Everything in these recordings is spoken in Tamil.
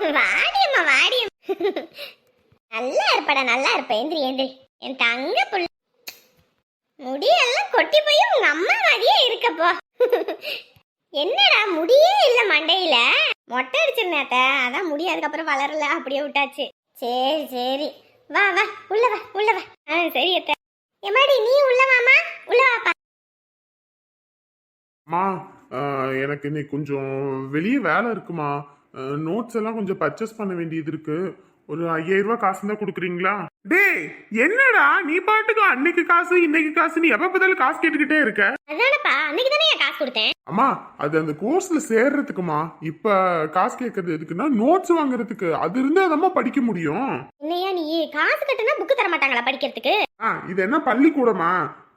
வாடியம்மா வாடியம் நல்லா இருப்படா நல்லா இருப்ப. எந்திரி எந்திரி. என் தங்க புள்ள. முடியெல்லாம் கொட்டி போய் உங்க அம்மா மாதிரியே இருக்கப்போ. என்னடா முடியே இல்ல மண்டையில. மொட்டை அடிச்சிருந்தேத்த அதான் முடி அதுக்கப்புறம் வளரல அப்படியே விட்டாச்சு. சரி சரி. வா வா உள்ள வா உள்ள வா. ஆ சரி அத்த. எம்மாடி நீ உள்ள வாமா உள்ள வாப்பா. அம்மா எனக்கு இன்னைக்கு கொஞ்சம் வெளியே வேலை இருக்குமா? நோட்ஸ் எல்லாம் கொஞ்சம் பர்ச்சேஸ் பண்ண வேண்டியது இருக்கு. ஒரு ஐயாயிரம் ரூபாய் காசு தான் கொடுக்குறீங்களா? டேய் என்னடா? நீ பாட்டுக்கு அன்னைக்கு காசு இன்னைக்கு காசு நீ எப்ப பார்த்தாலும் காசு கேட்டுக்கிட்டே இருக்க. அதானப்பா அன்னைக்கு தானே காசு கொடுத்தேன். அம்மா அது அந்த கோர்ஸ்ல சேர்றதுக்குமா? இப்ப காசு கேட்கறது எதுக்குன்னா நோட்ஸ் வாங்குறதுக்கு. அது இருந்தா அதம்மா படிக்க முடியும். இல்லையா நீ? காசு கட்டுனா புக்கு தர மாட்டாங்களா படிக்கிறதுக்கு? ஆ இது என்ன பள்ளிக்கூடமா?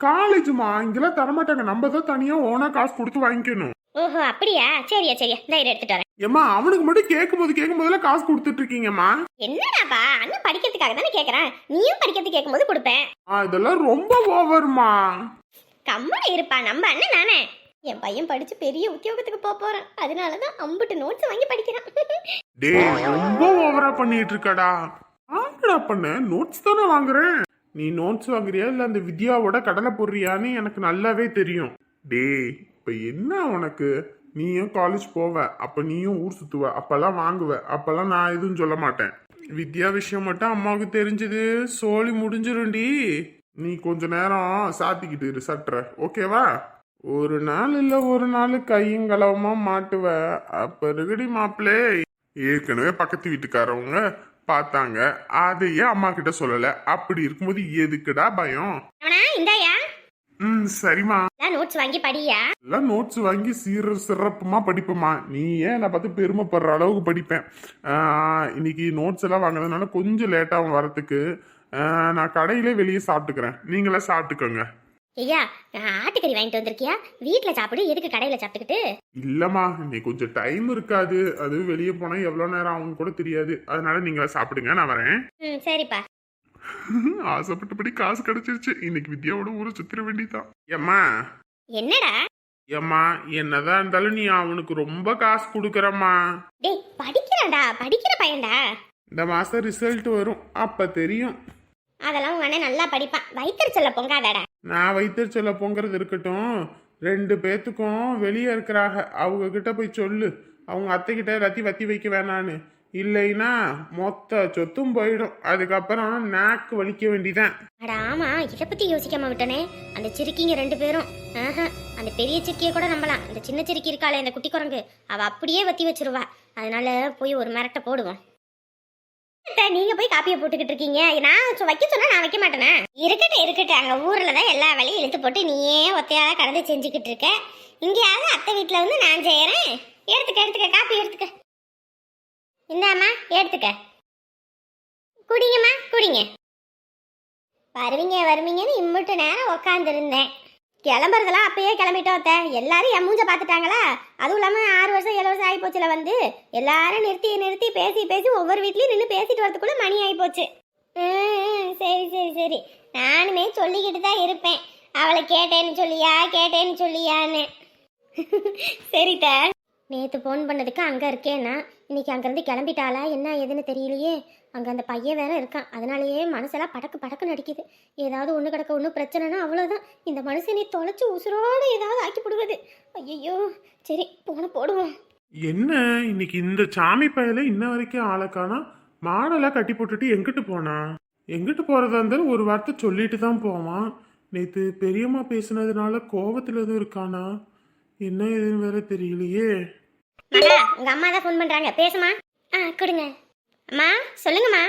காலேஜுமா இங்கெல்லாம் தரமாட்டாங்க. நம்ம தான் தனியா ஓனா காசு கொடுத்து வாங்கிக்கணும். ஓஹோ அப்படியா? சரியா சரியா. இதை எடுத்துட்டு வரேன். ஏம்மா அவனுக்கு மட்டும் கேட்கும் போது கேட்கும் போதெல்லாம் காசு கொடுத்துட்டு இருக்கீங்கம்மா என்னடாப்பா அண்ணன் படிக்கிறதுக்காக தானே கேக்குறேன். நீயும் படிக்கிறதுக்கு கேட்கும்போது கொடுப்பேன். ஆ இதெல்லாம் ரொம்ப ஓவர்மா. கம்மன இருப்பா நம்ம அண்ணன் நானே. என் பையன் படிச்சு பெரிய உத்தியோகத்துக்கு போக போறான். அதனாலதான் அம்புட்டு நோட்ஸ் வாங்கி படிக்கிறான். டேய் ரொம்ப ஓவரா பண்ணிட்டு இருக்கடா ஆங்கடா பண்ண நோட்ஸ் தானே வாங்குறேன். நீ நோட்ஸ் வாங்குறியா இல்ல அந்த வித்யாவோட கடலை போடுறியான்னு எனக்கு நல்லாவே தெரியும். டேய் இப்ப என்ன உனக்கு? நீயும் காலேஜ் போவ அப்ப நீயும் ஊர் சுத்துவ அப்பெல்லாம் வாங்குவ அப்பெல்லாம் நான் எதுவும் சொல்ல மாட்டேன். வித்யா விஷயம் மட்டும் அம்மாவுக்கு தெரிஞ்சது சோழி முடிஞ்சிரும்டி. நீ கொஞ்ச நேரம் சாத்திக்கிட்டு இரு சட்டுற ஓகேவா? ஒரு நாள் இல்ல ஒரு நாள் கையங்களவமா மாட்டுவ. அப்ப இருக்குடி மாப்பிளே ஏற்கனவே பக்கத்து வீட்டுக்காரவங்க பார்த்தாங்க அதையே அம்மா கிட்ட சொல்லல. அப்படி இருக்கும்போது எதுக்குடா பயம்? இந்தாயா? ம் சரிம்மா. எல்லாம் நோட்ஸ் வாங்கி படியா? எல்லாம் நோட்ஸ் வாங்கி சீர சிறப்புமா படிப்பேம்மா. நீ ஏன் நான் பார்த்து பெருமைப்படுற அளவுக்கு படிப்பேன்? இன்னைக்கு நோட்ஸ் எல்லாம் வாங்குறதுனால கொஞ்சம் லேட்டாகும் வரத்துக்கு நான் கடையிலே வெளியே சாப்பிட்டுக்கிறேன். நீங்களே சாப்பிட்டுக்கோங்க. ஐயா நான் ஆட்டுக்கறி வாங்கிட்டு வந்திருக்கியா? வீட்ல சாப்பிடு எதுக்கு கடையில சாப்பிட்டுக்கிட்டு? இல்லம்மா இன்னைக்கு கொஞ்சம் டைம் இருக்காது. அது வெளியே போனா எவ்வளவு நேரம் ஆகும் கூட தெரியாது. அதனால நீங்களே சாப்பிடுங்க நான் வரேன். ம் சரிப்பா. ஆசைப்பட்டபடி காசு கிடைச்சிருச்சு. இன்னைக்கு வித்யாவோட ஊரை சுத்திர வேண்டியதான் ஏம்மா? என்னடா? ஏம்மா என்னதான் இருந்தாலும் நீ அவனுக்கு ரொம்ப காசு கொடுக்குறம்மா. டேய் படிக்கிறான்டா. படிக்கிற பையன்டா. இந்த மாசம் ரிசல்ட் வரும். அப்ப தெரியும். அதெல்லாம் உங்க அண்ணன் நல்லா படிப்பான். வயிற்றுச்சல்ல பொங்காதடா. நான் வைத்தறிச்சல பொங்குறது இருக்கட்டும். ரெண்டு பேத்துக்கும் வெளியே இருக்கிறாங்க. அவங்க கிட்ட போய் சொல்லு. அவங்க அத்தை கிட்ட ரத்தி வத்தி வைக்க வேணான்னு. இல்லைன்னா மொத்த சொத்தும் போயிடும். அதுக்கப்புறம் நாக்கு வலிக்க வேண்டிதான். அட ஆமா இதை பத்தி யோசிக்காம விட்டனே. அந்த சிறுக்கிங்க ரெண்டு பேரும். அந்த பெரிய சிறுக்கியை கூட நம்பலாம். இந்த சின்ன சிறுக்கி இருக்காளே அந்த குட்டி குரங்கு. அவ அப்படியே வத்தி வச்சிருவா. அதனால போய் ஒரு மிரட்டை போடுவோம். நீங்க போய் காப்பியை போட்டுக்கிட்டு இருக்கீங்க. நான் வைக்க சொன்னா நான் வைக்க மாட்டேனே? இருக்கட்டும் இருக்கட்டும். அங்க ஊர்ல தான் எல்லா வேலையும் இழுத்து போட்டு நீயே ஒத்தையால கடந்து செஞ்சுக்கிட்டு இருக்க. இங்கேயாவது அத்தை வீட்டுல வந்து நான் செய்யறேன். எடுத்துக்க எடுத்துக்க காப்பி எடுத்துக்க. இந்தாம்மா எடுத்துக்க. குடிங்கம்மா குடிங்க. வருவீங்க வருவீங்கன்னு இம்முட்டு நேரம் உக்காந்துருந்தேன். கிளம்புறதெல்லாம் அப்பயே கிளம்பிட்டோம் எல்லாரும் என் மூஞ்ச பார்த்துட்டாங்களா? அதுவும் இல்லாமல் ஆறு வருஷம் ஏழு வருஷம் ஆகிப்போச்சுல வந்து. எல்லாரும் நிறுத்தி நிறுத்தி பேசி பேசி ஒவ்வொரு வீட்லேயும் நின்று பேசிட்டு வரதுக்குள்ளே மணி ஆகிப்போச்சு சரி சரி சரி. நானுமே சொல்லிக்கிட்டு தான் இருப்பேன். அவளை கேட்டேன்னு சொல்லியா கேட்டேன்னு சொல்லியான்னு. சரித்த நேற்று ஃபோன் பண்ணதுக்கு அங்கே இருக்கேன்னா இன்னைக்கு அங்கேருந்து கிளம்பிட்டாளா? என்ன ஏதுன்னு தெரியலையே. அங்கே அந்த பையன் வேற இருக்கான். அதனாலேயே மனசெல்லாம் படக்கு படக்கு நடிக்குது. ஏதாவது ஒன்று கிடக்க ஒன்றும் பிரச்சனைனா அவ்வளோதான் இந்த மனுஷனை தொலைச்சி உசுரோடு ஏதாவது ஆக்கி போடுவது ஐயோ சரி போன போடுவோம். என்ன? இன்னைக்கு இந்த சாமி பயல இன்ன வரைக்கும் ஆளக்கானா காணா மாடெல்லாம் கட்டி போட்டுட்டு எங்கிட்டு போனா? எங்கிட்டு போறதா இருந்தாலும் ஒரு வார்த்தை சொல்லிட்டு தான் போவான். நேத்து பெரியம்மா பேசுனதுனால கோவத்துல எதுவும் இருக்கானா? என்ன ஏதுன்னு வேற தெரியலையே. மகா உங்க அம்மா தான் ஃபோன் பண்றாங்க. பேசுமா ஆ கொடுங்க. அம்மா சொல்லுங்கம்மா.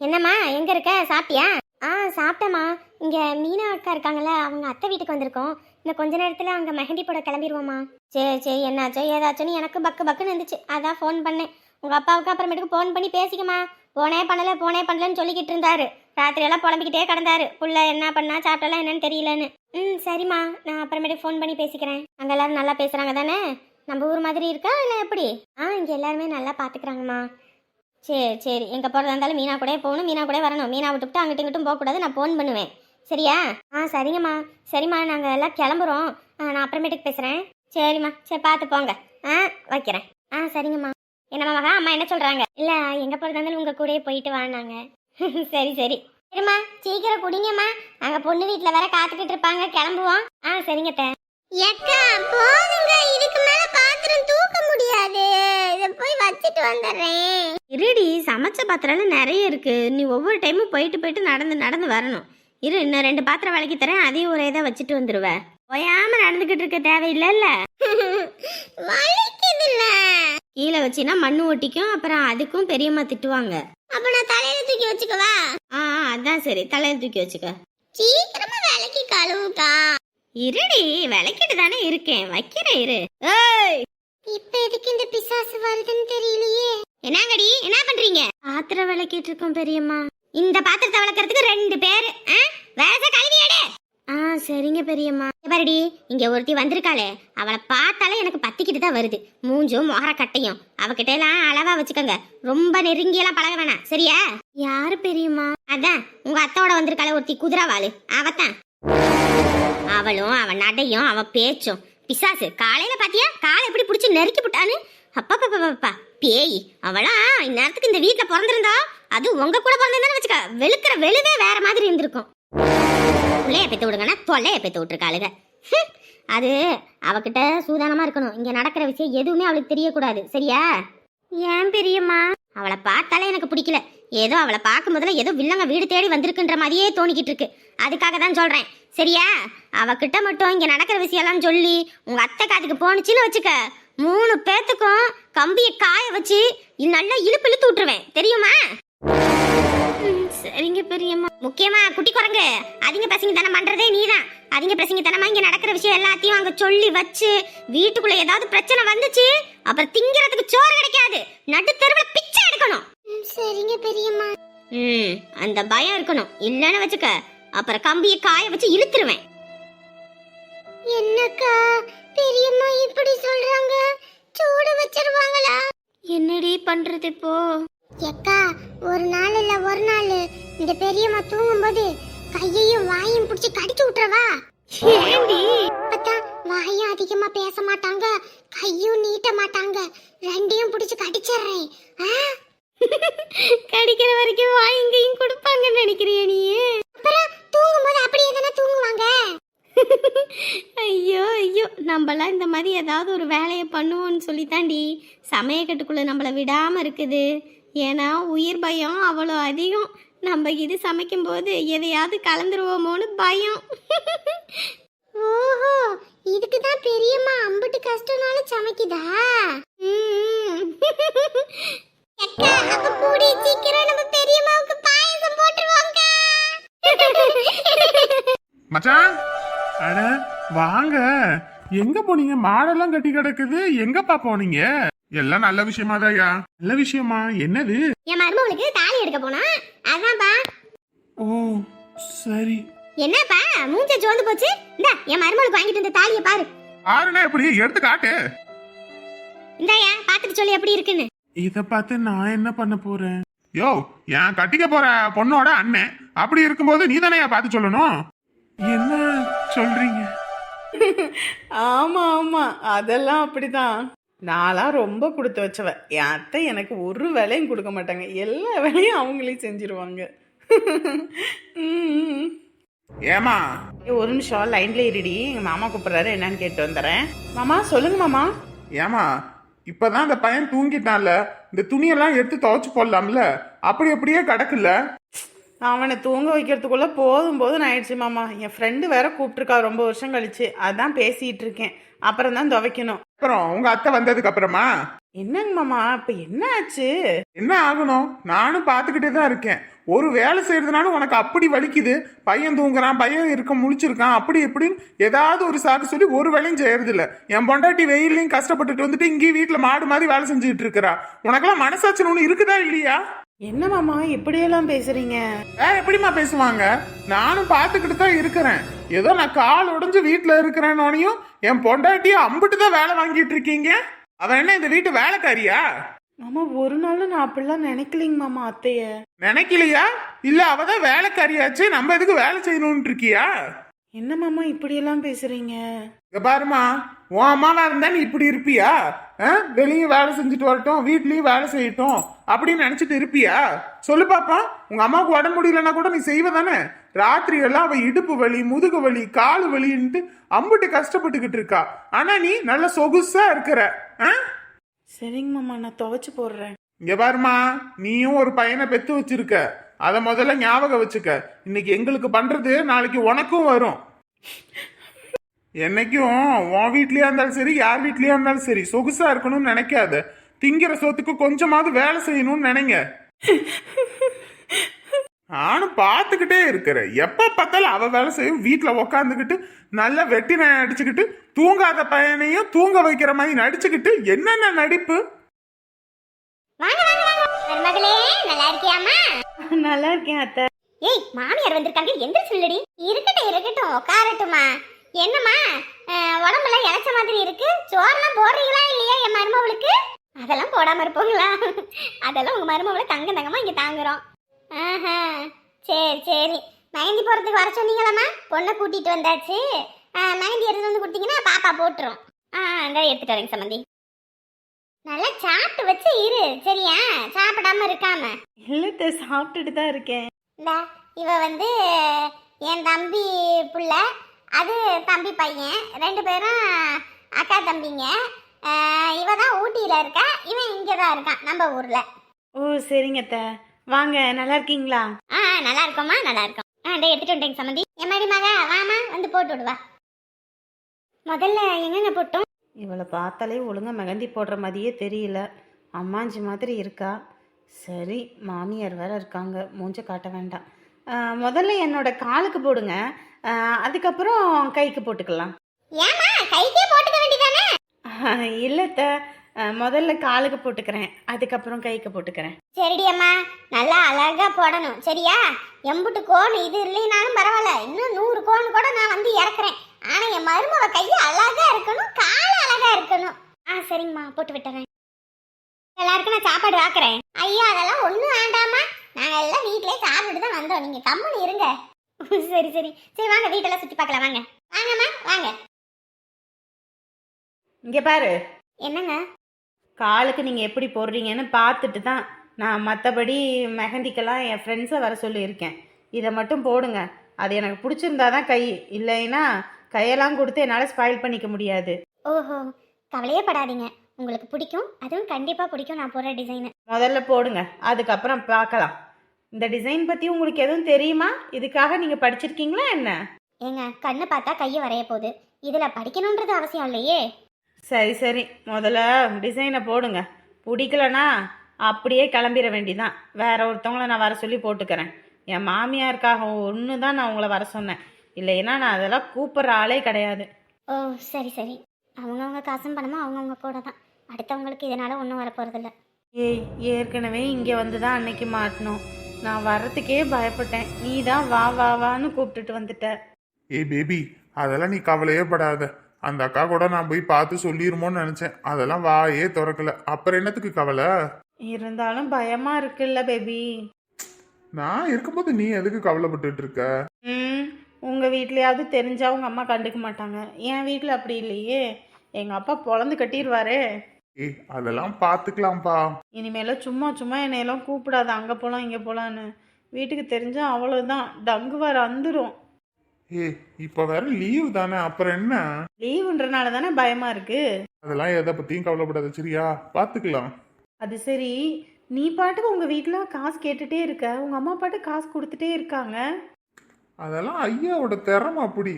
என்னம்மா எங்க இருக்க? சாப்பிட்டியா? ஆ சாப்பிட்டேம்மா. இங்க மீனா அக்கா இருக்காங்கல்ல அவங்க அத்தை வீட்டுக்கு வந்திருக்கோம். இன்னும் கொஞ்ச நேரத்துல அவங்க மெஹந்தி போட கிளம்பிடுவோம்மா சரி சரி என்னாச்சோ ஏதாச்சோன்னு எனக்கு பக்கு பக்குன்னு இருந்துச்சு. அதான் ஃபோன் பண்ணேன். உங்க அப்பாவுக்கு அப்புறமேட்டுக்கு ஃபோன் பண்ணி பேசிக்கம்மா. போனே பண்ணல போனே பண்ணலன்னு சொல்லிக்கிட்டு இருந்தாரு. ராத்திரியெல்லாம் புலம்பிக்கிட்டே கிடந்தாரு. புள்ள என்ன பண்ணா சாப்பிட்டலாம் என்னன்னு தெரியலன்னு. ம் சரிம்மா. நான் அப்புறமேட்டுக்கு ஃபோன் பண்ணி பேசிக்கிறேன். அங்கே எல்லாரும் நல்லா பேசுறாங்க தானே? நம்ம ஊர் மாதிரி இருக்கா? இல்லை எப்படி? ஆ இங்கே எல்லாருமே நல்லா பார்த்துக்குறாங்கம்மா சரி சரி. எங்கே போகிறதா இருந்தாலும் மீனா கூட போகணும். மீனா கூட வரணும். மீனா விட்டுவிட்டு அங்கிட்டும் இங்கிட்டும் போகக்கூடாது நான் ஃபோன் பண்ணுவேன். சரியா? ஆ சரிங்கம்மா. சரிம்மா நாங்கள் எல்லாம் கிளம்புறோம். நான் அப்புறமேட்டுக்கு பேசுகிறேன் சரிம்மா. சரி பார்த்து போங்க. ஆ வைக்கிறேன். ஆ சரிங்கம்மா. என்ன மகா அம்மா என்ன சொல்கிறாங்க இல்லை எங்கே போறதா இருந்தாலும் உங்கள் கூடயே போயிட்டு வானாங்க சரி சரி. சரிம்மா. சீக்கிரம் குடிங்கம்மா. அங்கே பொண்ணு வீட்டில் வேற காத்துக்கிட்டு இருப்பாங்க. கிளம்புவோம். ஆ சரிங்க அத்தை. ஏக்கா போதுங்க. இதுக்கு மேல வந்துடுறேன். இருடி சமைச்ச பாத்திரம் நிறைய இருக்கு. நீ ஒவ்வொரு டைமும் போயிட்டு போயிட்டு நடந்து நடந்து வரணும். இரு இன்னும் ரெண்டு பாத்திரம் விளக்கி தரேன். அதையும் ஒரே இதை வச்சுட்டு வந்துருவ. ஓயாம நடந்துகிட்டு இருக்க தேவையில்லைல்ல. கீழே வச்சினா மண்ணு ஒட்டிக்கும் அப்புறம் அதுக்கும் பெரியம்மா திட்டுவாங்க. அப்ப நான் தலையில தூக்கி வச்சுக்கவா? ஆ அதான் சரி. தலையில தூக்கி வச்சுக்க. சீக்கிரமா விலைக்கு கழுவுக்கா. இருடி விளக்கிட்டு தானே இருக்கேன். வைக்கிறேன் இரு. ஏய் இப்ப எதுக்கு பிசாசு வருதுன்னு தெரியலையே. என்னங்கடி? என்ன பண்றீங்க? பாத்திரம் விளக்கிட்டு இருக்கோம் பெரியம்மா. இந்த பாத்திரத்தை விளக்கறதுக்கு ரெண்டு பேரு? வேற கழுவி எடு. ஆ சரிங்க பெரியம்மா. பாருடி இங்க ஒருத்தி வந்திருக்காளே. அவளை பார்த்தாலே எனக்கு பத்திக்கிட்டு தான் வருது. மூஞ்சும் முகர கட்டையும் அவகிட்ட எல்லாம் அளவா வச்சுக்கோங்க. ரொம்ப நெருங்கியெல்லாம் பழக வேணாம். சரியா? யாரு பெரியம்மா? அதான் உங்க அத்தோட வந்திருக்காளே ஒருத்தி குதிரவாளு. அவத்தான். அவளும் அவன் நடையும் அவ பேச்சும். பிசாசு காலையில பாத்தியா? காலை எப்படி புடிச்சு நெருக்கி விட்டான்னு அப்பா பேய் அவளா? இந்நேரத்துக்கு இந்த வீட்ல பிறந்திருந்தா அது உங்க கூட பிறந்திருந்தான்னு வச்சுக்க வெளுக்கிற வெளுவே வேற மாதிரி இருந்திருக்கும். புள்ளைய பெத்து விடுங்கன்னா தொல்லைய பெத்து விட்டுருக்காளுங்க அது அவகிட்ட சூதானமா இருக்கணும். இங்க நடக்கிற விஷயம் எதுவுமே அவளுக்கு தெரியக்கூடாது. சரியா? ஏன் பெரியம்மா? அவளை பார்த்தாலே எனக்கு பிடிக்கல. ஏதோ அவளை பார்க்கும் போதுல ஏதோ வில்லங்க வீடு தேடி வந்திருக்குன்ற மாதிரியே தோணிக்கிட்டு இருக்கு. அதுக்காக தான் சொல்றேன். சரியா? அவகிட்ட மட்டும் இங்க நடக்கிற விஷயம்லாம் சொல்லி உங்க அத்தை காதுக்கு போனுச்சுன்னு வச்சுக்க. மூணு பேத்துக்கும் கம்பியை காய வச்சு நல்லா இழுப்பு இழுத்து விட்டுருவேன். தெரியுமா? சரிங்க பெரியம்மா. முக்கியமா குட்டி குரங்கு. அதிக பிரசங்க தனம் பண்றதே நீதான். அதிக பிரசங்க தனமா இங்க நடக்கிற விஷயம் எல்லாத்தையும் அங்க சொல்லி வச்சு வீட்டுக்குள்ள ஏதாவது பிரச்சனை வந்துச்சு அப்புறம் திங்கிறதுக்கு சோறு கிடைக்காது. நடு தெருவுல பிச்சை எடுக்கணும். சரிங்க பெரியம்மா. ம் அந்த பயம் இருக்கணும். இல்லைன்னு வச்சுக்க. அப்புறம் கம்பியை காய வச்சு இழுத்துருவேன். என்னக்கா? பெரியம்மா இப்படி சொல்றாங்க? சூடு வச்சிருவாங்களா? என்னடி பண்றது இப்போ? எக்கா ஒரு நாள் இல்ல ஒரு நாள். இந்த பெரியம்மா தூங்கும்போது கையையும் வாயும் பிடிச்சி கடிச்சு விட்டுறவா? ஏண்டி? அப்பதான் வாயும் அதிகமா பேச மாட்டாங்க. கையும் நீட்ட மாட்டாங்க. ரெண்டையும் பிடிச்சு கடிச்சிடுறேன்? கடிக்கிற வரைக்கும் வாங்கியும் கொடுப்பாங்கன்னு நினைக்கிறிய நீ அப்புறம் தூங்கும்போது அப்படியே தானே தூங்குவாங்க? ஐயோ ஐயோ. நம்மளாம் இந்த மாதிரி ஏதாவது ஒரு வேலையை பண்ணுவோம்னு சொல்லித்தாண்டி சமயக்கட்டுக்குள்ள நம்மளை விடாம இருக்குது. ஏன்னா உயிர் பயம் அவ்வளோ அதிகம். நம்ம இது சமைக்கும்போது எதையாவது கலந்துருவோமோன்னு பயம். ஓஹோ இதுக்கு தான் பெரியம்மா அம்புட்டு கஷ்டம்னாலும் சமைக்குதா? ம். அக்கா அப்ப கூடி சீக்கிரம் நம்ம பெரியம்மாவுக்கு பாயசம் போட்டுருவாங்க மச்சான்? அட வாங்க. எங்க போனீங்க? மாடெல்லாம் கட்டி கிடக்குது. எங்கப்பா போனீங்க? எல்லாம் நல்ல விஷயமாதாயா நல்ல விஷயமா? என்னது? என் மருமகளுக்கு தாலி எடுக்க போனா அதான்ப்பா. ஓ சரி. என்னப்பா? மூஞ்ச சோர்ந்து போச்சு? இந்த என் மருமகளுக்கு வாங்கிட்டு வந்த தாலியை பாரு. ஆறுனா எப்படி எடுத்து காட்டு. இந்தாயா பாத்துட்டு சொல்லி எப்படி இருக்குன்னு. இத பார்த்து நான் என்ன பண்ண போறேன்? யோ என் கட்டிக்க போற பொண்ணோட அண்ணன். அப்படி இருக்கும்போது நீ தானே பார்த்து சொல்லணும்? என்ன? சொல்றீங்க? ஆமா ஆமா. அதெல்லாம் அப்படிதான். நான்லாம் ரொம்ப கொடுத்து வச்சவ. என் அத்தை எனக்கு ஒரு வேலையும் கொடுக்க மாட்டாங்க. எல்லா வேலையும் அவங்களே செஞ்சிருவாங்க. ஏமா ஒரு நிமிஷம் லைன்ல இருடி. எங்க மாமா கூப்பிடுறாரு. என்னன்னு கேட்டு வந்துடுறேன் மாமா சொல்லுங்க மாமா. ஏமா இப்பதான் இந்த பையன் தூங்கிட்டான்ல. இந்த துணியெல்லாம் எடுத்து துவைச்சு போடலாம்ல. அப்படி அப்படியே கிடக்குல்ல. அவனை தூங்க வைக்கிறதுக்குள்ள போதும் போதும் ஆயிடுச்சு மாமா. என் ஃப்ரெண்டு வேற கூப்பிட்டுருக்கா ரொம்ப வருஷம் கழிச்சு. அதான் பேசிட்டு இருக்கேன். அப்புறம் தான் துவைக்கணும். அப்புறம் உங்க அத்தை வந்ததுக்கு அப்புறமா? என்னங்க மாமா இப்ப என்ன ஆச்சு? என்ன ஆகணும்? நானும் பார்த்துக்கிட்டே தான் இருக்கேன். ஒரு வேலை செய்யறதுனால உனக்கு அப்படி வலிக்குது. பையன் தூங்குறான் பையன் இருக்க முழிச்சிருக்கான் அப்படி இப்படின்னு ஏதாவது ஒரு சாக்கு சொல்லி ஒரு வேலையும் செய்யறது இல்ல என் பொண்டாட்டி வெயிலையும் கஷ்டப்பட்டுட்டு வந்துட்டு இங்கேயும் வீட்டுல மாடு மாதிரி வேலை செஞ்சுட்டு இருக்கிறா. உனக்கெல்லாம் மனசாட்சி ஒண்ணு இருக்குதா இல்லையா? என்ன மாமா இப்படியெல்லாம் பேசுறீங்க? வேற எப்படிம்மா பேசுவாங்க? நானும் பார்த்துக்கிட்டு தான் இருக்கிறேன். ஏதோ நான் கால் உடைஞ்சு வீட்டுல இருக்கிறேன்னோனையும் என் பொண்டாட்டியும் அம்பிட்டு தான் வேலை வாங்கிட்டு இருக்கீங்க? அவன் என்ன இந்த வீட்டு வேலைக்காரியா? மாமா ஒரு நாள் நான் அப்படிலாம் நினைக்கலைங்க மாமா அத்தைய. நினைக்கலையா? இல்ல அவதான் வேலைக்காரியாச்சு நம்ம எதுக்கு வேலை செய்யணும்னு இருக்கியா? என்ன மாமா இப்படியெல்லாம் பேசுறீங்க? இங்க பாருமா உன் அம்மாவா இருந்தா நீ இப்படி இருப்பியா? ஆ? வெளியும் வேலை செஞ்சுட்டு வரட்டும் வீட்லயும் வேலை செய்யட்டும் அப்படின்னு நினைச்சிட்டு இருப்பியா? சொல்லு பாப்பா உங்க அம்மாவுக்கு உடம்பு முடியலன்னா கூட நீ செய்வ தானே ராத்திரி எல்லாம் அவ இடுப்பு வலி முதுகு வலி காலு வலின்ட்டு அம்புட்டு கஷ்டப்பட்டுக்கிட்டு இருக்கா. ஆனா நீ நல்ல சொகுசா இருக்கிற? சரிங்க மாமா நான் துவைச்சு போடுறேன். இங்க பாருமா நீயும் ஒரு பையனை பெத்து வச்சிருக்க. அதை முதல்ல ஞாபகம் வச்சுக்க. இன்னைக்கு எங்களுக்கு பண்றது நாளைக்கு உனக்கும் வரும். என்னைக்கும் உன் வீட்லயா இருந்தாலும் சரி யார் வீட்லயா இருந்தாலும் சரி சொகுசா இருக்கணும்னு நினைக்காத. திங்கிற சொத்துக்கு கொஞ்சமாவது வேலை செய்யணும்னு நினைங்க. நானும் பார்த்துக்கிட்டே இருக்கிறேன். எப்ப பார்த்தாலும் அவ வேலை செய்யும் வீட்டில் உக்காந்துக்கிட்டு நல்லா வெட்டி நடிச்சுக்கிட்டு அடிச்சுக்கிட்டு தூங்காத பையனையும் தூங்க வைக்கிற மாதிரி நடிச்சுக்கிட்டு என்னென்ன நடிப்பு? மருமகளே நல்லா இருக்கியாமா நல்லா இருக்கேன் அத்தை. ஏய் மாமியார் வந்திருக்காங்க எந்த சொல்லடி இருக்கட்டும் இருக்கட்டும் உட்காரட்டுமா என்னம்மா அஹ், உடம்பெல்லாம் இழைச்ச மாதிரி இருக்கு? சோறுலாம் போடுறீங்களா இல்லையா என் மருமவளுக்கு? அதெல்லாம் போடாம இருப்போங்களா? அதெல்லாம் உங்க மருமவளை தங்க தங்கமா இங்க தாங்குறோம். ஆஹா சரி சரி. மெஹந்தி போறதுக்கு வர சொன்னீங்களாம்மா? பொண்ணை கூட்டிட்டு வந்தாச்சு. மெஹந்தி எடுத்து வந்து கொடுத்தீங்கன்னா பாப்பா போட்டுரும். ஆ இந்த எடுத்துட்டு வரேங்க சம்மந்தி நல்லா சாப்பிட்டு வச்சு இரு சரியா? சாப்பிடாம இருக்காம. இல்லத்த சாப்பிட்டுட்டு தான் இருக்கேன்? இந்த இவ வந்து என் தம்பி புள்ள அது தம்பி பையன் ரெண்டு பேரும் அக்கா தம்பிங்க. இவ தான் ஊட்டியில் இருக்கா இவன் இங்கே தான் இருக்கான் நம்ம ஊரில். ஓ சரிங்க அத்தை. வாங்க நல்லா இருக்கீங்களா? ஆ நல்லா இருக்கோம்மா நல்லா இருக்கோம். ஆ டே எடுத்துட்டு வந்துட்டேங்க சம்மந்தி என் மாதிரி மக வாமா வந்து போட்டு விடுவா முதல்ல எங்கெங்க போட்டோம்? இவளை பார்த்தாலே ஒழுங்கா மெகந்தி போடுற மாதிரியே தெரியல. அம்மாஞ்சி மாதிரி இருக்கா? சரி மாமியார் வேற இருக்காங்க. மூஞ்ச காட்ட வேண்டாம். முதல்ல என்னோட காலுக்கு போடுங்க. அதுக்கப்புறம் கைக்கு போட்டுக்கலாம். ஏமா கைக்கே போட்டுக்க வேண்டியதானே? இல்லைத்த முதல்ல காலுக்கு போட்டுக்கிறேன். அதுக்கப்புறம் கைக்கு போட்டுக்கிறேன். சரிடி அம்மா. நல்லா அழகா போடணும். சரியா? எம்புட்டு கோன் இது இல்லைனாலும் பரவாயில்ல. இன்னும் நூறு கோன் கூட நான் வந்து இறக்குறேன். ஆனா என் மருமவ கை அழகா இருக்கணும் கால் அழகா இருக்கணும். ஆ சரிங்கம்மா போட்டு விட்டுறேன் எல்லாருக்கும் நான் சாப்பாடு ஆக்குறேன் ஐயா அதெல்லாம் ஒண்ணும் வேண்டாமா நாங்க எல்லாம் வீட்லயே சாப்பிட்டு தான் வந்தோம். நீங்க கம்முன்னு இருங்க. சரி சரி. சரி வாங்க வீட்டெல்லாம் சுத்தி பார்க்கலாம். வாங்க. வாங்கம்மா வாங்க. இங்கே பாரு. என்னங்க? காலுக்கு நீங்கள் எப்படி போடுறீங்கன்னு பார்த்துட்டு தான் நான் மற்றபடி மெஹந்திக்கெல்லாம் என் ஃப்ரெண்ட்ஸை வர சொல்லியிருக்கேன். இதை மட்டும் போடுங்க. அது எனக்கு பிடிச்சிருந்தா தான் கை. இல்லைன்னா கையெல்லாம் கொடுத்து என்னால் ஸ்பாயில் பண்ணிக்க முடியாது. ஓஹோ கவலையே படாதீங்க. உங்களுக்கு பிடிக்கும் அதுவும் கண்டிப்பா பிடிக்கும் நான் போடுற டிசைனு முதல்ல போடுங்க அதுக்கப்புறம் பார்க்கலாம். இந்த டிசைன் பற்றி உங்களுக்கு எதுவும் தெரியுமா? இதுக்காக நீங்கள் படிச்சிருக்கீங்களா என்ன? ஏங்க கண்ணு பார்த்தா கையை வரைய போகுது. இதுல படிக்கணுன்றது அவசியம் இல்லையே. சரி சரி. முதல்ல டிசைனை போடுங்க. பிடிக்கலனா அப்படியே கிளம்பிட வேண்டிதான். வேற ஒருத்தவங்கள நான் வர சொல்லி போட்டுக்கிறேன். என் மாமியாருக்காக ஒன்று தான் நான் உங்களை வர சொன்னேன். இல்லைன்னா நான் அதெல்லாம் கூப்பிட்ற ஆளே கிடையாது. ஓ சரி சரி. அவங்கவுங்க காசும் பணமும் அவங்கவுங்க கூட தான் அடுத்தவங்களுக்கு இதனால ஒன்றும் வரப்போறதில்ல. ஏய் ஏற்கனவே இங்கே வந்து தான் அன்னைக்கு மாட்டினோம். நான் வர்றதுக்கே பயப்பட்டேன். நீ தான் வா வா வான்னு கூப்பிட்டுட்டு வந்துட்ட. ஏய் பேபி அதெல்லாம் நீ கவலையே படாத. அந்த அக்கா கூட நான் போய் பார்த்து சொல்லிருமோன்னு நினைச்சேன். அதெல்லாம் வாயே திறக்கல. அப்புறம் என்னத்துக்கு கவலை? இருந்தாலும் பயமா இருக்குல்ல பேபி நான் இருக்கும்போது நீ எதுக்கு கவலைப்பட்டுட்டு இருக்க? ம் உங்கள் வீட்லையாவது தெரிஞ்சா உங்கள் அம்மா கண்டுக்க மாட்டாங்க. என் வீட்டில் அப்படி இல்லையே. எங்கள் அப்பா பொழந்து கட்டிடுவாரே ஏய் அதெல்லாம் பார்த்துக்கலாம்ப்பா இனிமேல சும்மா சும்மா என்னையெல்லாம் கூப்பிடாத. அங்கே போகலாம் இங்கே போகலான்னு வீட்டுக்கு தெரிஞ்சா அவ்வளோதான் டங்கு வர அந்துரும். ஏய் இப்போ வேற லீவு தானே. அப்புறம் என்ன? லீவுன்றனால தானே பயமாக இருக்கு. அதெல்லாம் எதை பத்தியும் கவலைப்படாத சரியா? பார்த்துக்கலாம் அது சரி. நீ பாட்டுக்கு உங்கள் வீட்டில் காசு கேட்டுட்டே இருக்க. உங்கள் அம்மா பாட்டு காசு கொடுத்துட்டே இருக்காங்க. அதெல்லாம் ஐயாவோட திறமை அப்படி.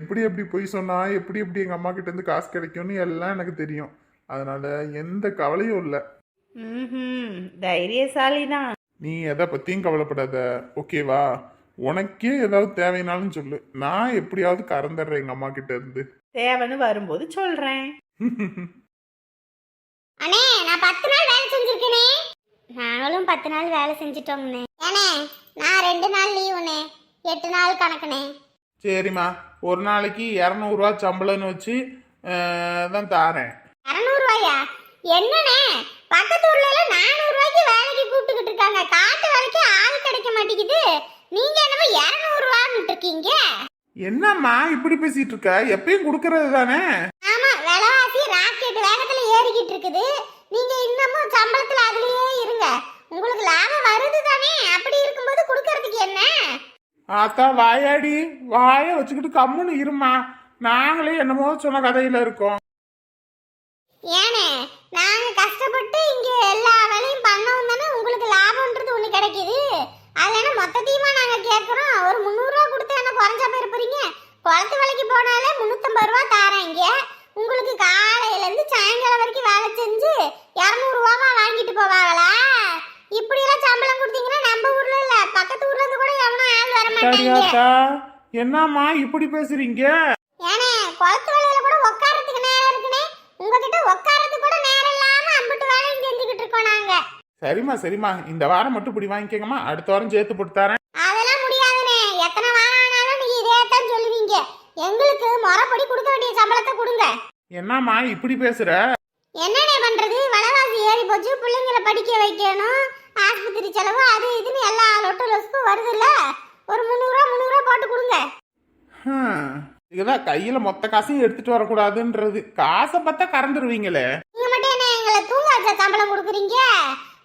எப்படி எப்படி போய் சொன்னா எப்படி எப்படி எங்க அம்மா கிட்ட இருந்து காசு கிடைக்கும்னு எல்லாம் எனக்கு தெரியும். அதனால எந்த கவலையும் இல்லை. தைரியசாலி தான் நீ எதை பத்தியும் கவலைப்படாத. ஓகேவா? உனக்கே ஏதாவது தேவைனாலும் சொல்லு. நான் எப்படியாவது கறந்துடுறேன் எங்க அம்மா கிட்ட இருந்து. தேவைன்னு வரும்போது சொல்கிறேன் அண்ணே நான் பத்து நாள் வேலை செஞ்சிருக்கேனே. நாங்களும் பத்து நாள் வேலை செஞ்சிட்டோம்னே. ஏனே ரெண்டு நாள் லீவுண்ணே. எட்டு நாள் கணக்குனே சரிம்மா. ஒரு நாளைக்கு இரநூறுவா சம்பளம்னு வச்சு தான் தாரேன். இரநூறுவாயா? என்னண்ணே? பக்கத்து ஊர்ல எல்லாம் நானூறு ரூபாய்க்கு வேலைக்கு கூப்பிட்டுக்கிட்டு இருக்காங்க. காட்டு வேலைக்கு ஆள் கிடைக்க மாட்டேங்குது. நீங்க என்னமோ இருநூறு ரூபான்னு இருக்கீங்க என்னம்மா இப்படி பேசிட்டு இருக்க? எப்பயும் கொடுக்கறது தானே? ஆமா விலைவாசி ராக்கெட் வேகத்துல ஏறிக்கிட்டு இருக்குது. நீங்க இன்னமும் சம்பளத்துல அதுலயே இருங்க. உங்களுக்கு லாபம் வருது தானே அப்படி இருக்கும்போது கொடுக்கறதுக்கு என்ன? ஆத்தா வாயாடி. வாய வச்சுக்கிட்டு கம்முன்னு இருமா நாங்களே என்னமோ சொன்ன கதையில இருக்கோம். ஏனே நாங்க கஷ்டப்பட்டு இங்க எல்லா வேலையும் பண்ணவும் தானே உங்களுக்கு லாபம்ன்றது ஒண்ணு கிடைக்குது? அதுல மொத்தத்தையுமா நாங்க கேக்குறோம்? ஒரு முந்நூறு ரூபா கொடுத்து என்ன குறைஞ்சா போய் போறீங்க குளத்து வேலைக்கு போனாலே முந்நூத்தம்பது ரூபா தாரேங்க உங்களுக்கு காலையில இருந்து சாயங்காலம் வரைக்கும் வேலை செஞ்சு இரநூறு ரூபாவா வாங்கிட்டு போவாங்களா? இப்படி எல்லாம் சம்பளம் கொடுத்தீங்கன்னா நம்ம ஊர்ல இல்ல. பக்கத்து ஊர்ல இருந்து கூட எவனும் ஆள் வர மாட்டாங்க. என்னம்மா இப்படி பேசுறீங்க? ஏனே குளத்து வேலையில கூட உட்காரத்துக்கு நேரம் இருக்குனே. உங்ககிட்ட உட்காரத்துக்கு கூட நேரம் இல்லாம அம்பிட்டு வேலையும் செஞ்சுக்கிட்டு இருக்கோம் நாங்க. சரிம்மா சரிம்மா. இந்த வாரம் மட்டும் இப்படி வாங்கிக்கங்கம்மா. அடுத்த வாரம் சேர்த்து போட்டு தரேன். அதெல்லாம் முடியாதுனே. எத்தனை வாரம் ஆனாலும் நீங்க இதே தான் சொல்லுவீங்க. எங்களுக்கு முறைப்படி கொடுக்க வேண்டிய சம்பளத்தை கொடுங்க. என்னம்மா இப்படி பேசுற? என்னண்ணே பண்றது? விலைவாசி ஏறி போச்சு. பிள்ளைங்களை படிக்க வைக்கணும். ஆஸ்பத்திரி செலவு அது இதுன்னு எல்லா லொட்டு லொசுக்கும் வருதுல்ல? ஒரு முந்நூறுரூவா முந்நூறுரூவா போட்டு கொடுங்க. இதுதான் கையில மொத்த காசையும் எடுத்துட்டு வரக்கூடாதுன்றது. காசை பார்த்தா கறந்துருவீங்களே. நீங்க மட்டும் என்ன எங்களை தூங்க வச்ச சம்பளம் கொடுக்குறீங்க?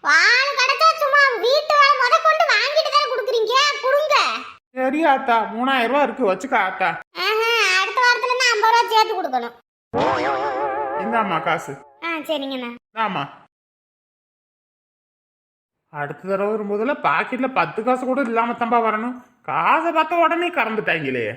வாழ கிடைச்சா சும்மா வீட்டு வேலை முத கொண்டு வாங்கிட்டு தானே கொடுக்குறீங்க? கொடுங்க. சரி ஆத்தா. மூணாயிரம் ரூபா இருக்கு வச்சுக்க ஆத்தா. ஆஹா, அடுத்த வாரத்துல இருந்து ஐம்பது ரூபா சேர்த்து கொடுக்கணும். இந்தாம்மா காசு. ஆ சரிங்கண்ணா. ஆமா அடுத்த தடவை வரும்போதுல பாக்கெட்டில் பத்து காசு கூட இல்லாமல் தான்ப்பா வரணும். காசை பார்த்த உடனே கறந்துட்டாங்களே